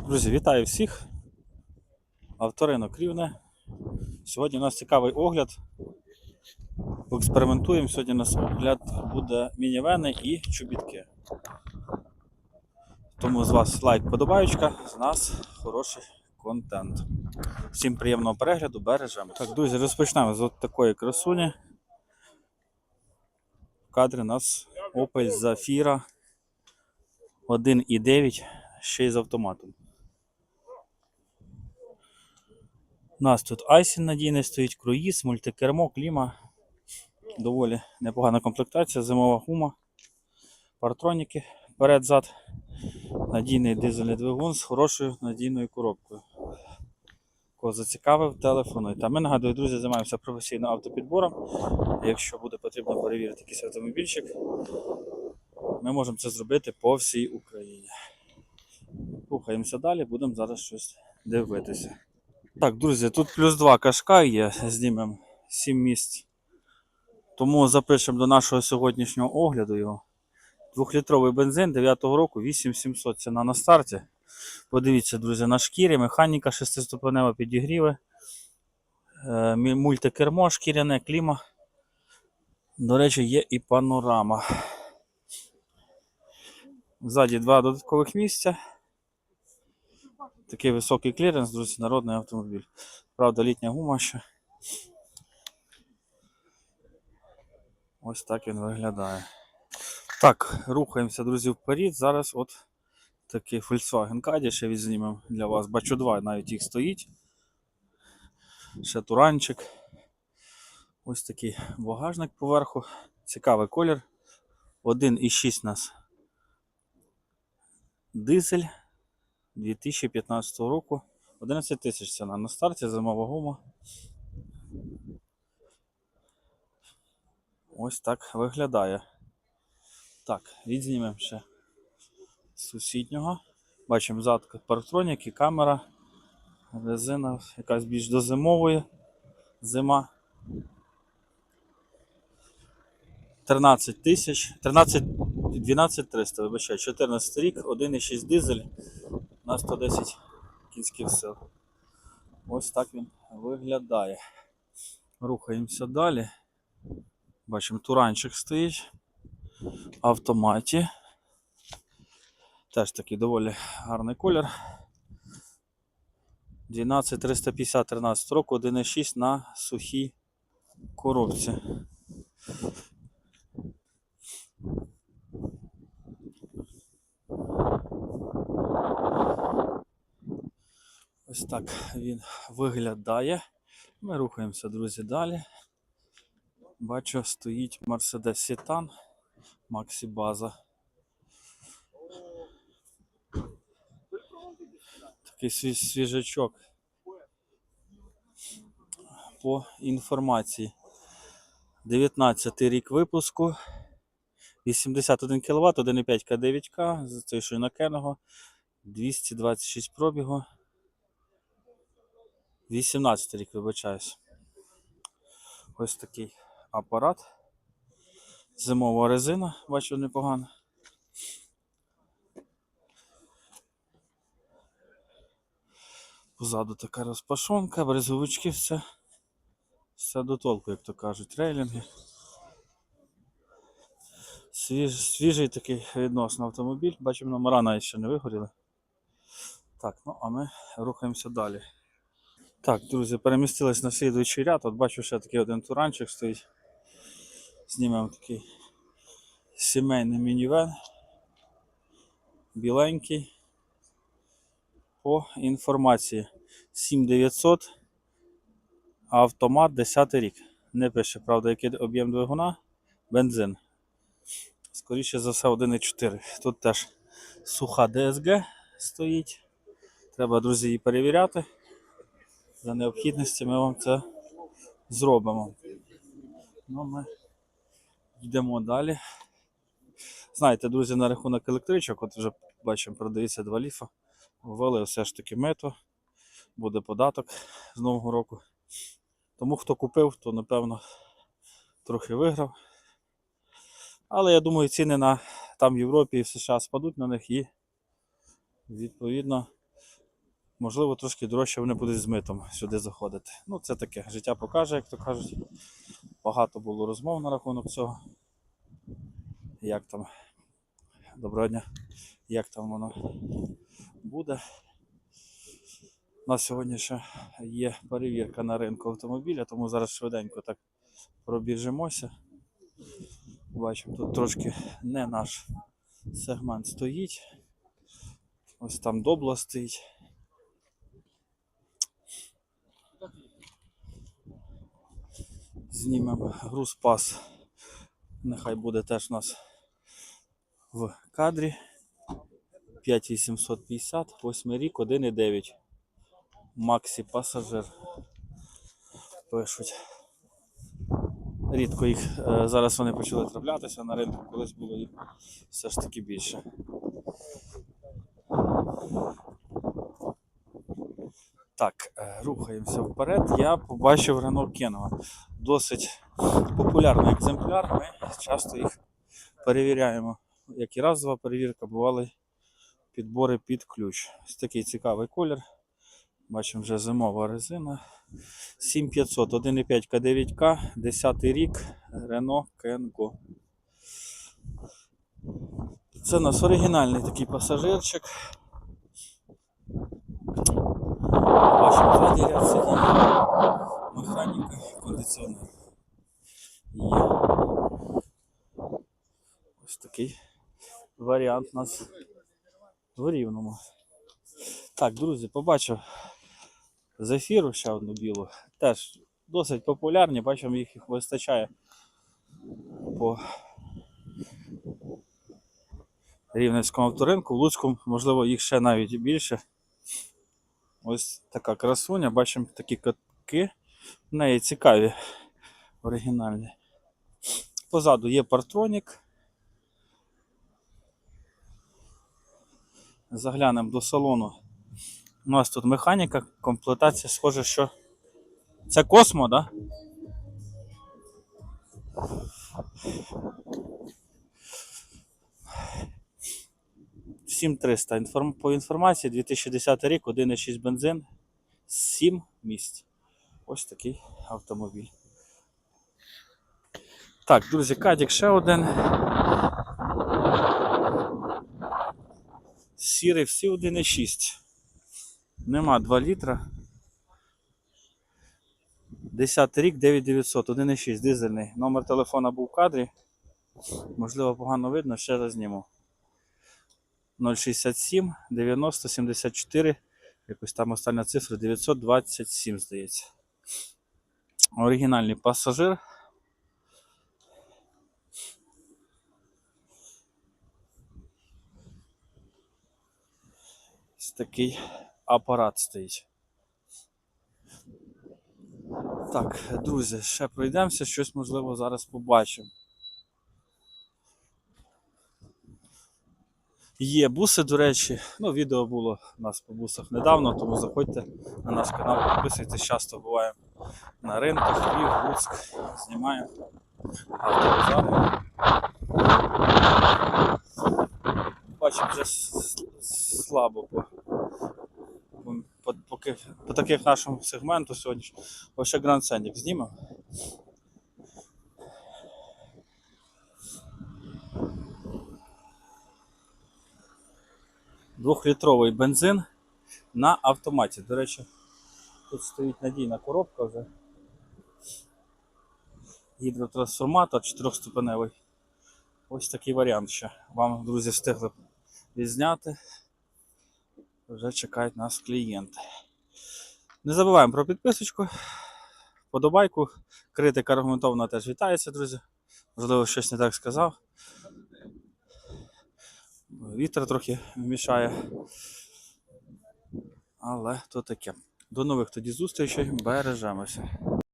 Друзі, вітаю всіх. Авторинок Рівне. Сьогодні у нас цікавий огляд. Поекспериментуємо. Сьогодні у нас огляд буде мінівени і чобітки. Тому з вас лайк, подобаючка, з нас хороший контент. Всім приємного перегляду, бережемо. Так, друзі, розпочнемо з от такої красуні. В кадрі у нас Opel Zafira 1.9, ще й з автоматом. У нас тут айсін надійний стоїть, круїз, мультикермо, кліма. Доволі непогана комплектація, зимова гума, партроніки перед-зад. Надійний дизельний двигун з хорошою надійною коробкою. Кого зацікавив, телефонуй. Та ми нагадую, друзі, займаємося професійним автопідбором. Якщо буде потрібно перевірити якийсь автомобільчик, ми можемо це зробити по всій Україні. Рухаємося далі, будемо зараз щось дивитися. Так, друзі, тут плюс 2 кашка є, знімемо 7 місць. Тому запишемо до нашого сьогоднішнього огляду його. Двохлітровий бензин 9-го року, 8700 ціна на старті. Подивіться, друзі, на шкірі, механіка 6-ступенева підігріви, е, мультикермо, шкіряне, кліма. До речі, є і панорама. Ззаді два додаткових місця. Такий високий кліренс, друзі, народний автомобіль. Правда, літня гума ще. Ось так він виглядає. Так, рухаємося, друзі, вперед. Зараз от такий Volkswagen Caddy ще відзнімемо для вас. Бачу два, навіть їх стоїть. Ще туранчик. Ось такий багажник поверху. Цікавий колір. 1,6 у нас дизель 2015 року. 11 тисяч ціна на старті, зимова гума. Ось так виглядає. Так, відзнімемо ще з сусіднього. Бачимо зад парктроніки, камера, резина якась більш до зимової. Зима. 13 тисяч, 13, 12 300, вибачаю, 14 рік, 1,6 дизель на 110 кінських сил. Ось так він виглядає. Рухаємося далі. Бачимо, туранчик стоїть в автоматі. Теж такий доволі гарний колір. 12350 13 року, 1,6 на сухій коробці. Ось так він виглядає. Ми рухаємося, друзі, далі. Бачу, стоїть Mercedes Сітан Максі База. Такий свіжачок. По інформації. 19 рік випуску. 81 кВт, 1,5 К9К, з цією шинокеного. 226 пробігу. 18 рік, вибачаюсь. Ось такий апарат. Зимова резина, бачу непогано. Позаду така розпашонка, брезовички, все. Все до толку, як то кажуть, рейлінги. Свіж, свіжий такий відносно автомобіль. Бачимо, номера навіть ще не вигоріли. Так, ну а ми рухаємося далі. Так, друзі, перемістились на слідуючий ряд. От бачу, ще такий один туранчик стоїть. Знімемо такий сімейний мінівен. Біленький. По інформації 7900. Автомат 10 рік. Не пише, правда, який об'єм двигуна. Бензин. Скоріше за все 1,4. Тут теж суха DSG стоїть. Треба, друзі, її перевіряти. За необхідності ми вам це зробимо. Ну, ми йдемо далі. Знаєте, друзі, на рахунок електричок, от вже бачимо, продається два ліфа. Ввели все ж таки мето, буде податок з Нового року. Тому хто купив, то напевно трохи виграв. Але я думаю, ціни на там в Європі і в США спадуть на них і відповідно Можливо, трошки дорожче вони будуть з митом сюди заходити. Ну, це таке. Життя покаже, як то кажуть. Багато було розмов на рахунок цього. Як там. Доброго дня. Як там воно буде. У нас сьогодні ще є перевірка на ринку автомобіля, тому зараз швиденько так пробіжимося. Бачимо, тут трошки не наш сегмент стоїть. Ось там добла стоїть. Знімемо груз пас. Нехай буде теж у нас в кадрі. 5850, 8 рік, 1,9. Максі пасажир. Пишуть. Рідко їх е, зараз вони почали траплятися на ринку, колись було їх все ж таки більше. Так, е, рухаємося вперед. Я побачив Renault Kenova. Досить популярний екземпляр. Ми часто їх перевіряємо. Як і разова перевірка, бували підбори під ключ. Ось такий цікавий колір. Бачимо вже зимова резина. 7500, 1,5 К9К, 10 рік, Renault Kengo. Це у нас оригінальний такий пасажирчик. Бачимо ззаді ряд сидінь, механіка, кондиціонер. Є. Ось такий варіант у нас в рівному. Так, друзі, побачив з ефіру ще одну білу. Теж досить популярні, бачимо, їх, їх вистачає по Рівненському авторинку. В Луцьку, можливо, їх ще навіть більше. Ось така красуня, бачимо такі катки. В неї цікаві оригінальні. Позаду є партронік. Заглянемо до салону. У нас тут механіка, комплектація схоже, що це Космо? Да? Сім Інформ... По інформації 2010 рік, 1,6 бензин, 7 місць. Ось такий автомобіль. Так, друзі, Кадік ще один. Сірий всі 1,6. Нема 2 літра. 10 рік 9900, 1,6 дизельний. Номер телефона був в кадрі. Можливо, погано видно, ще раз зніму. 067 90 74. Якось там остання цифра 927, здається. Оригінальний пасажир. Такий апарат стоїть. Так, друзі, ще пройдемося, щось можливо зараз побачимо. Є буси, до речі. Ну, відео було у нас по бусах недавно, тому заходьте на наш канал, підписуйтесь, часто буваємо на ринках, Львів, Луцьк, знімаємо автобазар. Бачимо вже слабо по, по, по, по таких нашому сегменту сьогодні. Ось ще Grand Scenic знімемо. Двохлітровий бензин на автоматі. До речі, тут стоїть надійна коробка вже. Гідротрансформатор 4-ступеневий. Ось такий варіант ще. Вам, друзі, встигли відзняти. Вже чекають нас клієнти. Не забуваємо про підписочку, подобайку. Критика аргументована теж вітається, друзі. Можливо, щось не так сказав. Вітер трохи мішає. Але то таке. До нових тоді зустрічей. Бережемося.